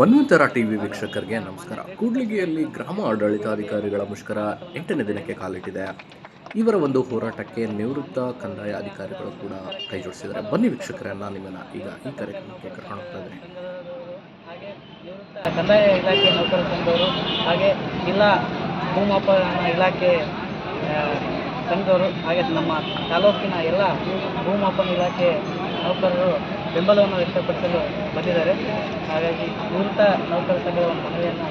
ಮನ್ವಂತರ TV ವೀಕ್ಷಕರಿಗೆ ನಮಸ್ಕಾರ. ಕೂಡ್ಲಿಗಿಯಲ್ಲಿ ಗ್ರಾಮ ಆಡಳಿತಾಧಿಕಾರಿಗಳ ಮುಷ್ಕರ ಎಂಟನೇ ದಿನಕ್ಕೆ ಕಾಲಿಟ್ಟಿದೆ. ಇವರ ಒಂದು ಹೋರಾಟಕ್ಕೆ ನಿವೃತ್ತ ಕಂದಾಯ ಅಧಿಕಾರಿಗಳು ಕೂಡ ಕೈ ಜೋಡಿಸಿದ್ದಾರೆ. ಬನ್ನಿ ವೀಕ್ಷಕರೇ, ನಾನು ನಿಮ್ಮನ್ನ ಈಗ ಈ ಕಾರ್ಯಕ್ರಮಕ್ಕೆ ಕರ್ಕೊಂಡು ಹೋಗ್ತಾ ಇದ್ದೀನಿ. ಕಂದಾಯ ಇಲಾಖೆ ನೌಕರ ಹಾಗೆ ಜಿಲ್ಲಾ ಭೂಮಾಪನ ಇಲಾಖೆ ಸಂಘದವರು ಹಾಗೆ ನಮ್ಮ ತಾಲೂಕಿನ ಎಲ್ಲ ಭೂಮಾಪನ ಇಲಾಖೆ ನೌಕರರು ಬೆಂಬಲವನ್ನು ವ್ಯಕ್ತಪಡಿಸಲು ಬಂದಿದ್ದಾರೆ. ಹಾಗಾಗಿ ನಿವೃತ್ತ ನೌಕರ ಸಂಘದ ಒಂದು ಮನವಿಯನ್ನು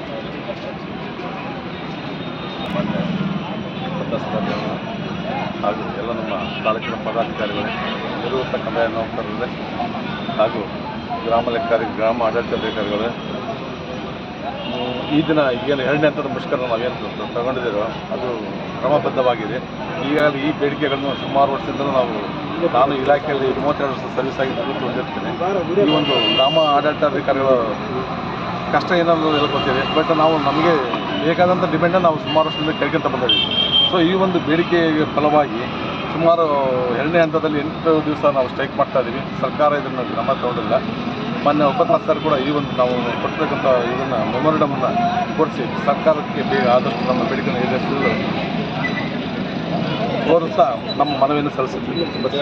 ಹಾಗೂ ಎಲ್ಲ ನಮ್ಮ ತಾಲೂಕಿನ ಪದಾಧಿಕಾರಿಗಳೇ ನಿವೃತ್ತ ಕಂದಾಯ ನೌಕರರೇ ಹಾಗೂ ಗ್ರಾಮ ಲೆಕ್ಕಾರಿ ಗ್ರಾಮ ಆಡಳಿತ ಅಧಿಕಾರಿಗಳೇ ಈ ದಿನ ಈಗೇನು ಎರಡನೇ ಹಂತದ ಮುಷ್ಕರ ನಾವೇನು ತಗೊಂಡಿದ್ದೀರೋ ಅದು ಕ್ರಮಬದ್ಧವಾಗಿದೆ. ಈಗಾಗಲೇ ಈ ಬೇಡಿಕೆಗಳನ್ನು ಸುಮಾರು ವರ್ಷದಿಂದ ನಾವು ನಾನು ಇಲಾಖೆಯಲ್ಲಿ ಮೂವತ್ತೆರಡು ವರ್ಷ ಸರ್ವಿಸ್ ಆಗಿ ನಿವೃತ್ತಿ ಹೊಂದಿರ್ತೇನೆ ಈ ಒಂದು ಗ್ರಾಮ ಆಡಳಿತಾಧಿಕಾರಿಗಳ ಕಷ್ಟ ಏನನ್ನೋದು ಹೇಳ್ಕೊತೀವಿ ಬಟ್ ನಾವು ನಮಗೆ ಬೇಕಾದಂಥ ಡಿಮ್ಯಾಂಡನ್ನು ನಾವು ಸುಮಾರು ವರ್ಷದಿಂದ ಕೇಳ್ಕೊಂತ ಬಂದಿದ್ದೀವಿ. ಸೊ ಈ ಒಂದು ಬೇಡಿಕೆಗೆ ಫಲವಾಗಿ ಸುಮಾರು ಎರಡನೇ ಹಂತದಲ್ಲಿ ಎಂಟು ದಿವಸ ನಾವು ಸ್ಟ್ರೈಕ್ ಮಾಡ್ತಾ ಇದ್ದೀವಿ ಸರ್ಕಾರ ಇದನ್ನು ಗಮನ ತಗೊಂಡಿಲ್ಲ. ಮೊನ್ನೆ ಸರ್ ಕೂಡ ಈ ಒಂದು ನಾವು ಕೊಟ್ಟಿರ್ತಕ್ಕಂಥ ಇದನ್ನು ಮೆಮೊರಂಡಮನ್ನು ಕೊಡಿಸಿ ಸರ್ಕಾರಕ್ಕೆ ಬೇಗ ಆದಷ್ಟು ನಮ್ಮ ಬೇಡಿಕೆಯನ್ನು ಈಡೇರಿಸಲು ಕೋರುತ್ತಾ ನಮ್ಮ ಮನವಿಯನ್ನು ಸಲ್ಲಿಸುತ್ತೀವಿ ಬಸ್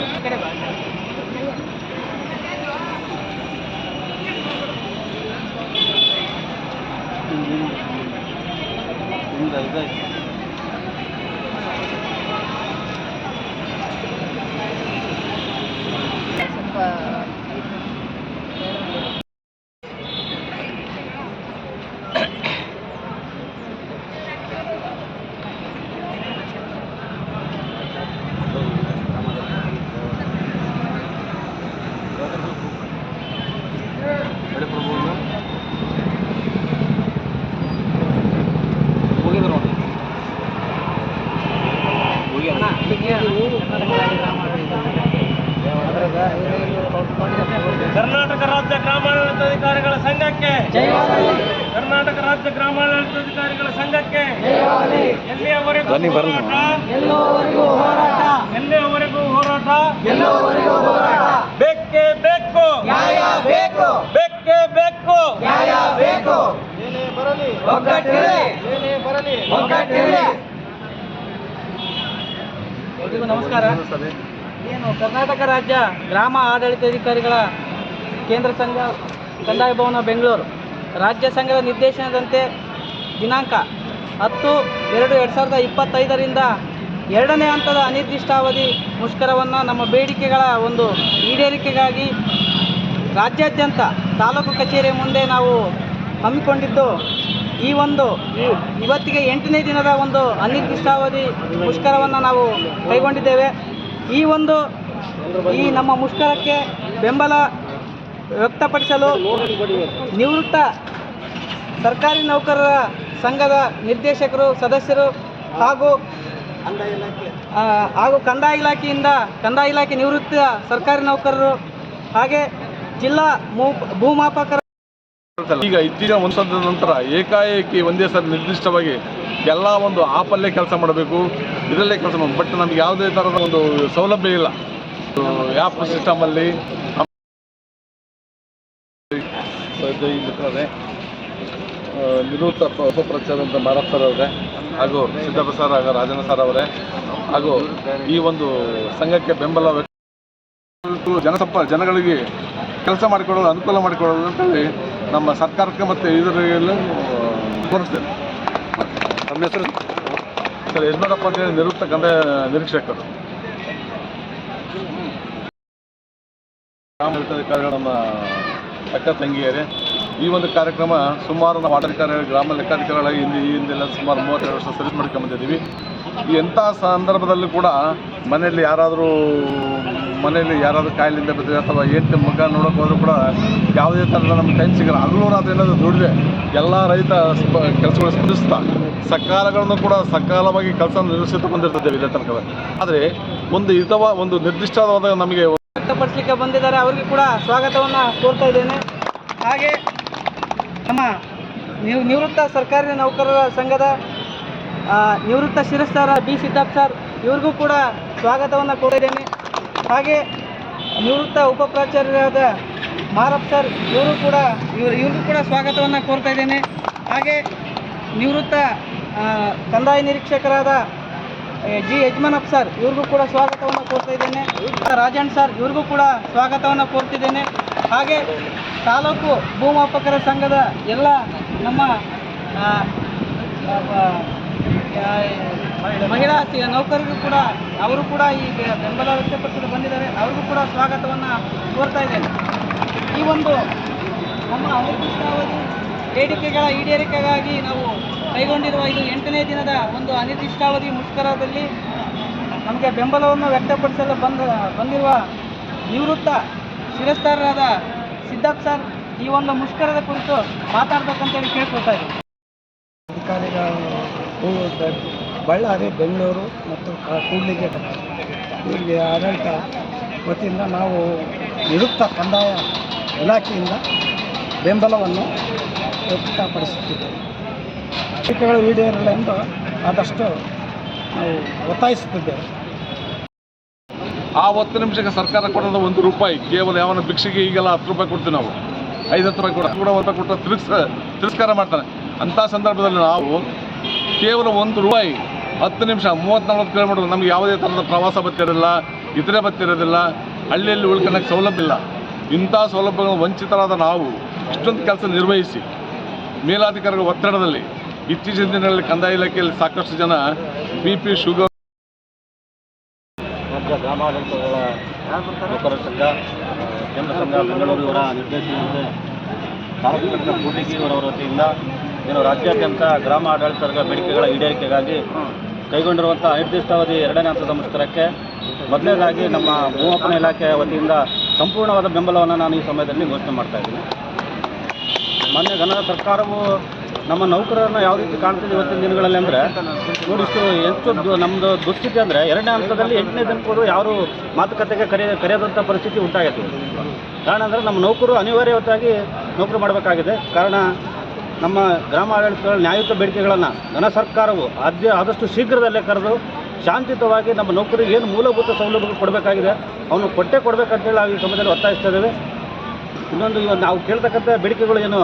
ಕರ್ನಾಟಕ ರಾಜ್ಯ ಗ್ರಾಮಾಡಳಿತಾಧಿಕಾರಿಗಳ ಸಂಘಕ್ಕೆ ಕರ್ನಾಟಕ ರಾಜ್ಯ ಗ್ರಾಮಾಡಳಿತಾಧಿಕಾರಿಗಳ ಸಂಘಕ್ಕೆ ಎಲ್ಲಿಯವರೆಗೂ ಹೋರಾಟ. ಎಲ್ಲವರೆಗೂ ಹೋರಾಟ? ಬೇಕೇ ಬೇಕು ಬೇಕು. ಬೇಕೇ ಬೇಕು ನ್ಯಾಯ ಬೇಕು. ಏನೇ ಬರಲಿ. ಒಗ್ಗಟ್ಟಿರಲಿ. ಏನೇ ಬರಲಿ. ಒಗ್ಗಟ್ಟಿರಲಿ. ಎಲ್ರಿಗೂ ನಮಸ್ಕಾರ. ಏನು ಕರ್ನಾಟಕ ರಾಜ್ಯ ಗ್ರಾಮ ಆಡಳಿತಾಧಿಕಾರಿಗಳ ಕೇಂದ್ರ ಸಂಘ ಕಂದಾಯ ಭವನ ಬೆಂಗಳೂರು. ರಾಜ್ಯ ಸಂಘದ ನಿರ್ದೇಶನದಂತೆ ದಿನಾಂಕ ಹತ್ತು, ಎರಡು ಎರಡು ಸಾವಿರದ ಇಪ್ಪತ್ತೈದರಿಂದ ಎರಡನೇ ಹಂತದ ಅನಿರ್ದಿಷ್ಟಾವಧಿ ಮುಷ್ಕರವನ್ನು ನಮ್ಮ ಬೇಡಿಕೆಗಳ ಒಂದು ಈಡೇರಿಕೆಗಾಗಿ ರಾಜ್ಯಾದ್ಯಂತ ತಾಲೂಕು ಕಚೇರಿ ಮುಂದೆ ನಾವು ಹಮ್ಮಿಕೊಂಡಿದ್ದು, ಈ ಒಂದು ಇವತ್ತಿಗೆ ಎಂಟನೇ ದಿನದ ಒಂದು ಅನಿರ್ದಿಷ್ಟಾವಧಿ ಮುಷ್ಕರವನ್ನು ನಾವು ಕೈಗೊಂಡಿದ್ದೇವೆ. ಈ ಒಂದು ಈ ನಮ್ಮ ಮುಷ್ಕರಕ್ಕೆ ಬೆಂಬಲ ವ್ಯಕ್ತಪಡಿಸಲು ನಿವೃತ್ತ ಸರ್ಕಾರಿ ನೌಕರರ ಸಂಘದ ನಿರ್ದೇಶಕರು ಸದಸ್ಯರು ಹಾಗೂ ಹಾಗೂ ಕಂದಾಯ ಇಲಾಖೆಯಿಂದ ಕಂದಾಯ ಇಲಾಖೆ ನಿವೃತ್ತ ಸರ್ಕಾರಿ ನೌಕರರು ಹಾಗೆ ಜಿಲ್ಲಾ ಭೂಮಾಪಕರ ಈಗ ಇತ್ತೀಚಿನ ಒಂದು ವರ್ಷದ ನಂತರ ಏಕಾಏಕಿ ಒಂದೇ ಸಲ ನಿರ್ದಿಷ್ಟವಾಗಿ ಎಲ್ಲ ಒಂದು ಆಪಲ್ಲೇ ಕೆಲಸ ಮಾಡಬೇಕು ಇದರಲ್ಲೇ ಕೆಲಸ ಮಾಡಬೇಕು. ಬಟ್ ನಮ್ಗೆ ಯಾವುದೇ ಥರದ ಒಂದು ಸೌಲಭ್ಯ ಇಲ್ಲ. ಆ್ಯಪ್ ಸಿಸ್ಟಮಲ್ಲಿ ನಿವೃತ್ತ ಉಪಪ್ರಚಾರದ ಮಾರಪ್ಪ ಸರ್ ಅವರೇ ಹಾಗೂ ಸಿದ್ದಪ್ಪ ಸರ್ ಹಾಗೂ ರಾಜನ ಸರ್ ಅವರೇ ಹಾಗೂ ಈ ಒಂದು ಸಂಘಕ್ಕೆ ಬೆಂಬಲ ವ್ಯಕ್ತ ಜನಸಪ್ಪ ಜನಗಳಿಗೆ ಕೆಲಸ ಮಾಡಿಕೊಡೋದು ಅನುಕೂಲ ಮಾಡಿಕೊಡೋದು ಅಂತೇಳಿ ನಮ್ಮ ಸರ್ಕಾರಕ್ಕೆ ಮತ್ತು ಇದರಲ್ಲಿ ಕೋರಿಸ್ತೇನೆ ತಮ್ಮ ಹೆಸರು? ಸರ್ ಯಜಮಾನಪ್ಪ ಅಂತೇಳಿ ನಿವೃತ್ತ ಕಂದಾಯ ನಿರೀಕ್ಷಕರು. ನಮ್ಮ ಅಕ್ಕ ತಂಗಿಯರೇ ಈ ಒಂದು ಕಾರ್ಯಕ್ರಮ ಸುಮಾರು ನಾವು ಆಡಳಿತಾಧಿಕಾರಿ ಗ್ರಾಮ ಲೆಕ್ಕಾಧಿಕಾರಿಗಳಾಗಿ ಹಿಂದೆ ಈ ಹಿಂದೆಲ್ಲ ಸುಮಾರು ಮೂವತ್ತೆರಡು ವರ್ಷ ಸರ್ವಿಸ್ ಮಾಡ್ಕೊಂಬಂದಿದ್ದೀವಿ ಈ ಎಂಥ ಸಂದರ್ಭದಲ್ಲೂ ಕೂಡ ಮನೆಯಲ್ಲಿ ಯಾರಾದರೂ ಮನೆಯಲ್ಲಿ ಯಾರಾದರೂ ಕಾಯಿಲೆಯಿಂದ ಬಿದ್ದರೆ ಅಥವಾ ಎಂಟು ಮುಖ ನೋಡೋಕೆ ಹೋದರೂ ಕೂಡ ಯಾವುದೇ ಥರದ ನಮ್ಗೆ ಟೈಮ್ ಸಿಗಲ್ಲ. ಹಗಲು ರಾತ್ರಿ ಏನಾದರೂ ದುಡಿದ್ರೆ ಎಲ್ಲ ರೈತ ಕೆಲಸಗಳು ಸ್ಪರ್ಧಿಸ್ತಾ ಸಕಾಲಗಳನ್ನು ಕೂಡ ಸಕಾಲವಾಗಿ ಕೆಲಸ ನಿರ್ವಹಿಸುತ್ತಾ ಬಂದಿರ್ತೇವೆ ಇಲ್ಲೇ ತನಕ ಆದರೆ ಒಂದು ಹಿತವ, ಒಂದು ನಿರ್ದಿಷ್ಟವಾದ ನಮಗೆ ವ್ಯಕ್ತಪಡಿಸಲಿಕ್ಕೆ ಬಂದಿದ್ದಾರೆ. ಅವ್ರಿಗೆ ಕೂಡ ಸ್ವಾಗತವನ್ನು ಕೋರ್ತಾ ಇದ್ದೇನೆ. ಹಾಗೆ ನಮ್ಮ ನಿವ್ ನಿವೃತ್ತ ಸರ್ಕಾರಿ ನೌಕರರ ಸಂಘದ ನಿವೃತ್ತ ಶಿರಸ್ತಾರ ಬಿ ಸಿದ್ದಪ್ಪ ಸರ್, ಇವ್ರಿಗೂ ಕೂಡ ಸ್ವಾಗತವನ್ನು ಕೋರಿದ್ದೇನೆ. ಹಾಗೆ ನಿವೃತ್ತ ಉಪಪ್ರಾಚಾರ್ಯರಾದ ಮಾರಪ್ ಸರ್, ಇವರು ಕೂಡ, ಇವರು, ಇವ್ರಿಗೂ ಕೂಡ ಸ್ವಾಗತವನ್ನು ಕೋರ್ತಾ ಇದ್ದೇನೆ. ಹಾಗೆ ನಿವೃತ್ತ ಕಂದಾಯ ನಿರೀಕ್ಷಕರಾದ ಜಿ ಯಜಮಾನಪ್ಪ ಸರ್, ಇವ್ರಿಗೂ ಕೂಡ ಸ್ವಾಗತವನ್ನು ಕೋರ್ತಾ ಇದ್ದೇನೆ. ರಾಜಣ್ಣ ಸರ್, ಇವ್ರಿಗೂ ಕೂಡ ಸ್ವಾಗತವನ್ನು ಕೋರ್ತಿದ್ದೇನೆ. ಹಾಗೆ ತಾಲೂಕು ಭೂಮಾಪಕರ ಸಂಘದ ಎಲ್ಲ ನಮ್ಮ ಮಹಿಳಾ ನೌಕರರಿಗೂ ಕೂಡ, ಅವರು ಕೂಡ ಈ ಬೆಂಬಲ ವ್ಯಕ್ತಪಡಿಸಲು ಬಂದಿದ್ದಾರೆ. ಅವ್ರಿಗೂ ಕೂಡ ಸ್ವಾಗತವನ್ನು ಕೋರ್ತಾ ಇದ್ದೇನೆ. ಈ ಒಂದು ನಮ್ಮ ಅನಿರ್ದಿಷ್ಟಾವಧಿ ಬೇಡಿಕೆಗಳ ಈಡೇರಿಕೆಗಾಗಿ ನಾವು ಕೈಗೊಂಡಿರುವ ಇದು ಎಂಟನೇ ದಿನದ ಒಂದು ಅನಿರ್ದಿಷ್ಟಾವಧಿ ಮುಷ್ಕರದಲ್ಲಿ ನಮಗೆ ಬೆಂಬಲವನ್ನು ವ್ಯಕ್ತಪಡಿಸಲು ಬಂದ, ಬಂದಿರುವ ನಿವೃತ್ತ ಶಿರಸ್ತಾರರಾದ ಸಿದ್ಧಾರ್ಥ್ ಸರ್ ಈ ಒಂದು ಮುಷ್ಕರದ ಕುರಿತು ಮಾತಾಡ್ಬೇಕಂತೇಳಿ ಕೇಳ್ಕೊಳ್ತಾ ಇದ್ದೀವಿ ಅಧಿಕಾರಿಗಳು ಬಳ್ಳಾರಿ, ಬೆಂಗಳೂರು ಮತ್ತು ಕೂಡಲಿಗೆ ಇವರಿಗೆ ಆಡಳಿತ ವತಿಯಿಂದ ನಾವು ನಿರುಕ್ತ ಕಂದಾಯ ಇಲಾಖೆಯಿಂದ ಬೆಂಬಲವನ್ನು ವ್ಯಕ್ತಪಡಿಸುತ್ತಿದ್ದೇವೆ. ಬೇಡಿಕೆಗಳು ಈಡೇರಲೆಂದು ಆದಷ್ಟು ನಾವು ಒತ್ತಾಯಿಸುತ್ತಿದ್ದೇವೆ. ಆ ಹತ್ತು ನಿಮಿಷಕ್ಕೆ ಸರ್ಕಾರ ಕೊಡೋದು ಒಂದು ರೂಪಾಯಿ. ಕೇವಲ ಯಾವನ ಭಿಕ್ಷೆಗೆ ಈಗೆಲ್ಲ ಹತ್ತು ರೂಪಾಯಿ ಕೊಡ್ತೀವಿ ನಾವು. ಐದು ಹತ್ತು ರೂಪಾಯಿ ಕೂಡ. ರೂಪಾಯಿ ಕೊಟ್ಟು ತಿರ್ಸ್ ತಿರಸ್ಕಾರ ಮಾಡ್ತಾನೆ. ಅಂಥ ಸಂದರ್ಭದಲ್ಲಿ ನಾವು ಕೇವಲ ಒಂದು ರೂಪಾಯಿ ಹತ್ತು ನಿಮಿಷ ಮೂವತ್ತು ನಲ್ವತ್ತು ಕಿಲೋಮೀಟರ್ ನಮ್ಗೆ ಯಾವುದೇ ಥರದ ಪ್ರವಾಸ ಬತ್ತಿರೋದಿಲ್ಲ ಇತರೆ ಬತ್ತಿರೋದಿಲ್ಲ ಹಳ್ಳಿಯಲ್ಲಿ ಉಳ್ಕೊಳ್ಳೋಕ್ಕೆ ಸೌಲಭ್ಯ ಇಲ್ಲ. ಇಂಥ ಸೌಲಭ್ಯಗಳು ವಂಚಿತರಾದ ನಾವು ಇಷ್ಟೊಂದು ಕೆಲಸ ನಿರ್ವಹಿಸಿ, ಮೇಲಾಧಿಕಾರಿಗಳ ಒತ್ತಡದಲ್ಲಿ ಇತ್ತೀಚಿನ ದಿನಗಳಲ್ಲಿ ಕಂದಾಯ ಇಲಾಖೆಯಲ್ಲಿ ಸಾಕಷ್ಟು ಜನ ಬಿ ಪಿ ಶುಗರ್ ರಾಜ್ಯ ಗ್ರಾಮಾಡಳಿತಗಳ ನೌಕರರ ಸಂಘ ಕೇಂದ್ರ ಸಂಘ ಬೆಂಗಳೂರು ಇವರ ನಿರ್ದೇಶನದಂತೆ ಘಟಕ ಇವರ ವತಿಯಿಂದ ಏನು ರಾಜ್ಯಾದ್ಯಂತ ಗ್ರಾಮ ಆಡಳಿತಗಳ ಬೇಡಿಕೆಗಳ ಈಡೇರಿಕೆಗಾಗಿ ಕೈಗೊಂಡಿರುವಂಥ ಅನಿರ್ದಿಷ್ಟಾವಧಿ ಎರಡನೇ ಹಂತದ ಮುಷ್ಕರಕ್ಕೆ ಮೊದಲನೇದಾಗಿ ನಮ್ಮ ಭೂಮಾಪನ ಇಲಾಖೆಯ ವತಿಯಿಂದ ಸಂಪೂರ್ಣವಾದ ಬೆಂಬಲವನ್ನು ನಾನು ಈ ಸಮಯದಲ್ಲಿ ಘೋಷಣೆ ಮಾಡ್ತಾ ಇದ್ದೀನಿ. ಮಾನ್ಯ ಕನ್ನಡ ಸರ್ಕಾರವು ನಮ್ಮ ನೌಕರರನ್ನ ಯಾವ ರೀತಿ ಕಾಣ್ತಿದೆ ಇವತ್ತಿನ ದಿನಗಳಲ್ಲಿ ಅಂದರೆ ನೋಡಿಷ್ಟು ಹೆಚ್ಚು ನಮ್ಮದು ದುಸ್ಥಿತಿ ಅಂದರೆ ಎರಡನೇ ಹಂತದಲ್ಲಿ ಎಂಟನೇ ದಿನಕ್ಕೂ ಯಾರು ಮಾತುಕತೆಗೆ ಕರೆಯ ಕರೆಯದಂಥ ಪರಿಸ್ಥಿತಿ ಉಂಟಾಗೈತೆ ಕಾರಣ ಅಂದರೆ ನಮ್ಮ ನೌಕರು ಅನಿವಾರ್ಯವಾಗಿ ನೌಕರಿ ಮಾಡಬೇಕಾಗಿದೆ. ಕಾರಣ ನಮ್ಮ ಗ್ರಾಮ ಆಡಳಿತಗಳ ನ್ಯಾಯಯುತ ಬೇಡಿಕೆಗಳನ್ನು ಘನ ಸರ್ಕಾರವು ಆದ್ಯ ಆದಷ್ಟು ಶೀಘ್ರದಲ್ಲೇ ಕರೆದು ಶಾಂತಿಯುತವಾಗಿ ನಮ್ಮ ನೌಕರಿಗೆ ಏನು ಮೂಲಭೂತ ಸೌಲಭ್ಯಗಳು ಕೊಡಬೇಕಾಗಿದೆ, ಅವನು ಕೊಟ್ಟೆ ಕೊಡಬೇಕಂತೇಳಿ ನಾವು ಈ ಸಮಯದಲ್ಲಿ ಒತ್ತಾಯಿಸ್ತಾ ಇದ್ದೇವೆ. ಇನ್ನೊಂದು ನಾವು ಕೇಳ್ತಕ್ಕಂಥ ಬೇಡಿಕೆಗಳು ಏನು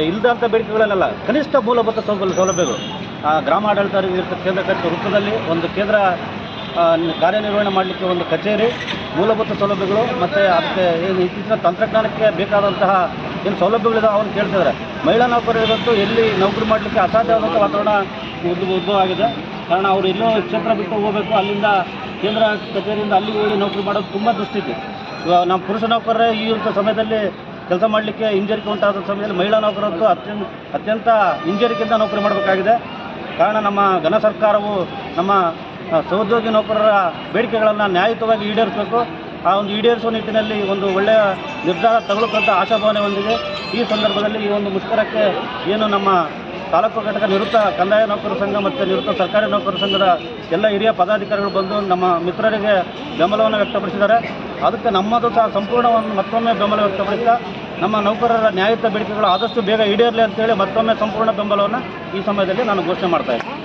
ಇಲ್ಲದಂಥ ಬೇಡಿಕೆಗಳಲ್ಲ ಕನಿಷ್ಠ ಮೂಲಭೂತ ಸೌಲಭ್ಯ ಸೌಲಭ್ಯಗಳು. ಆ, ಗ್ರಾಮ ಆಡಳಿತ ಕಚೇರಿ ವೃತ್ತದಲ್ಲಿ ಒಂದು ಕೇಂದ್ರ ಕಾರ್ಯನಿರ್ವಹಣೆ ಮಾಡಲಿಕ್ಕೆ ಒಂದು ಕಚೇರಿ ಮೂಲಭೂತ ಸೌಲಭ್ಯಗಳು ಮತ್ತು ಅದಕ್ಕೆ ಏನು ಇತ್ತೀಚಿನ ತಂತ್ರಜ್ಞಾನಕ್ಕೆ ಬೇಕಾದಂತಹ ಏನು ಸೌಲಭ್ಯಗಳಿದಾವೆ ಅವನು ಕೇಳ್ತಿದ್ದಾರೆ ಮಹಿಳಾ ನೌಕರರಿಗಂತೂ ಎಲ್ಲಿ ನೌಕರಿ ಮಾಡಲಿಕ್ಕೆ ಅಸಾಧ್ಯವಾದಂಥ ವಾತಾವರಣ ಉದ್ಭವ ಉದ್ಭವ ಆಗಿದೆ ಕಾರಣ ಅವರು ಎಲ್ಲೋ ಕ್ಷೇತ್ರ ಬಿಟ್ಟು ಹೋಗಬೇಕು ಅಲ್ಲಿಂದ ಕೇಂದ್ರ ಕಚೇರಿಯಿಂದ ಅಲ್ಲಿ ಹೋಗಿ ನೌಕರಿ ಮಾಡೋದು ತುಂಬ ದುಸ್ಥಿತಿ. ನಮ್ಮ ಪುರುಷ ನೌಕರರೇ ಈ ಸಮಯದಲ್ಲಿ ಕೆಲಸ ಮಾಡಲಿಕ್ಕೆ ಹಿಂಜರಿಕೆ ಉಂಟಾದ ಸಮಯದಲ್ಲಿ ಮಹಿಳಾ ನೌಕರರದ್ದು ಅತ್ಯಂತ ಅತ್ಯಂತ ಹಿಂಜರಿಕೆಯಿಂದ ನೌಕರಿ ಮಾಡಬೇಕಾಗಿದೆ. ಕಾರಣ ನಮ್ಮ ಘನ ಸರ್ಕಾರವು ನಮ್ಮ ಸಹೋದ್ಯೋಗಿ ನೌಕರರ ಬೇಡಿಕೆಗಳನ್ನು ನ್ಯಾಯಯುತವಾಗಿ ಈಡೇರಿಸಬೇಕು. ಆ ಒಂದು ಈಡೇರಿಸುವ ನಿಟ್ಟಿನಲ್ಲಿ ಒಂದು ಒಳ್ಳೆಯ ನಿರ್ಧಾರ ತಗೊಳ್ಳಕ್ಕಂಥ ಆಶಾಭಾವನೆ ಹೊಂದಿದೆ. ಈ ಸಂದರ್ಭದಲ್ಲಿ ಈ ಒಂದು ಮುಷ್ಕರಕ್ಕೆ ಏನು ನಮ್ಮ ತಾಲೂಕು ಘಟಕ ನಿವೃತ್ತ ಕಂದಾಯ ನೌಕರರ ಸಂಘ ಮತ್ತು ನಿವೃತ್ತ ಸರ್ಕಾರಿ ನೌಕರರ ಸಂಘದ ಎಲ್ಲ ಹಿರಿಯ ಪದಾಧಿಕಾರಿಗಳು ಬಂದು ನಮ್ಮ ಮಿತ್ರರಿಗೆ ಬೆಂಬಲವನ್ನು ವ್ಯಕ್ತಪಡಿಸಿದ್ದಾರೆ. ಅದಕ್ಕೆ ನಮ್ಮದು ಸಹ ಸಂಪೂರ್ಣವನ್ನು ಮತ್ತೊಮ್ಮೆ ಬೆಂಬಲ ವ್ಯಕ್ತಪಡಿಸ್ತಾ ನಮ್ಮ ನೌಕರರ ನ್ಯಾಯಯುತ ಬೇಡಿಕೆಗಳು ಆದಷ್ಟು ಬೇಗ ಈಡೇರಲಿ ಅಂತೇಳಿ ಮತ್ತೊಮ್ಮೆ ಸಂಪೂರ್ಣ ಬೆಂಬಲವನ್ನು ಈ ಸಮಯದಲ್ಲಿ ನಾನು ಘೋಷಣೆ ಮಾಡ್ತಾ ಇದ್ದೀನಿ.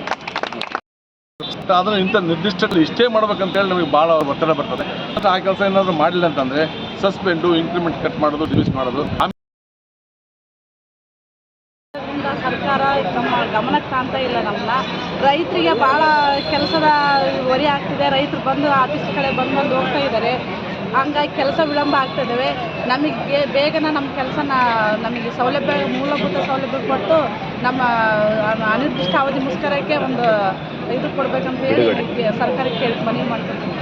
ಆದರೆ ಇಂಥ ನಿರ್ದಿಷ್ಟ ಇಷ್ಟೇ ಮಾಡ್ಬೇಕಂತೇಳಿ ನಮಗೆ ಭಾಳ ಒತ್ತಡ ಬರ್ತದೆ. ಆ ಕೆಲಸ ಏನಾದರೂ ಮಾಡಲಿಲ್ಲ ಅಂತಂದರೆ ಸಸ್ಪೆಂಡು ಇಂಕ್ರಿಮೆಂಟ್ ಕಟ್ ಮಾಡೋದು ಡಿಮಿಸ್ ಮಾಡೋದು. ಸರ್ಕಾರ ನಮ್ಮ ಗಮನಕ್ಕೆ ಕಾಣ್ತಾ ಇಲ್ಲ ನಮ್ಮನ್ನ. ರೈತರಿಗೆ ಭಾಳ ಕೆಲಸದ ಹೊರೆ ಆಗ್ತಿದೆ. ರೈತರು ಬಂದು ಆಫೀಸ್ ಕಡೆ ಬಂದು ಬಂದು ಹೋಗ್ತಾ ಇದ್ದಾರೆ ಹಂಗಾಗಿ ಕೆಲಸ ವಿಳಂಬ ಆಗ್ತಿದ್ದಾವೆ ನಮಗೆ ಬೇಗನೆ ನಮ್ಮ ಕೆಲಸನ ನಮಗೆ ಸೌಲಭ್ಯ ಮೂಲಭೂತ ಸೌಲಭ್ಯ ಕೊಟ್ಟು ನಮ್ಮ ಅನಿರ್ದಿಷ್ಟ ಅವಧಿ ಮುಷ್ಕರಕ್ಕೆ ಒಂದು ಇದು ಕೊಡ್ಬೇಕಂತ ಹೇಳಿ ಸರ್ಕಾರಕ್ಕೆ ಕೇಳಿ ಮನವಿ ಮಾಡ್ತೀನಿ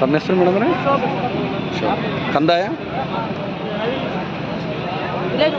ತಮ್ಮ ಹೆಸರು ಮೇಡಮ್ ಕಂದಾಯ? ವಿಲೇಜ್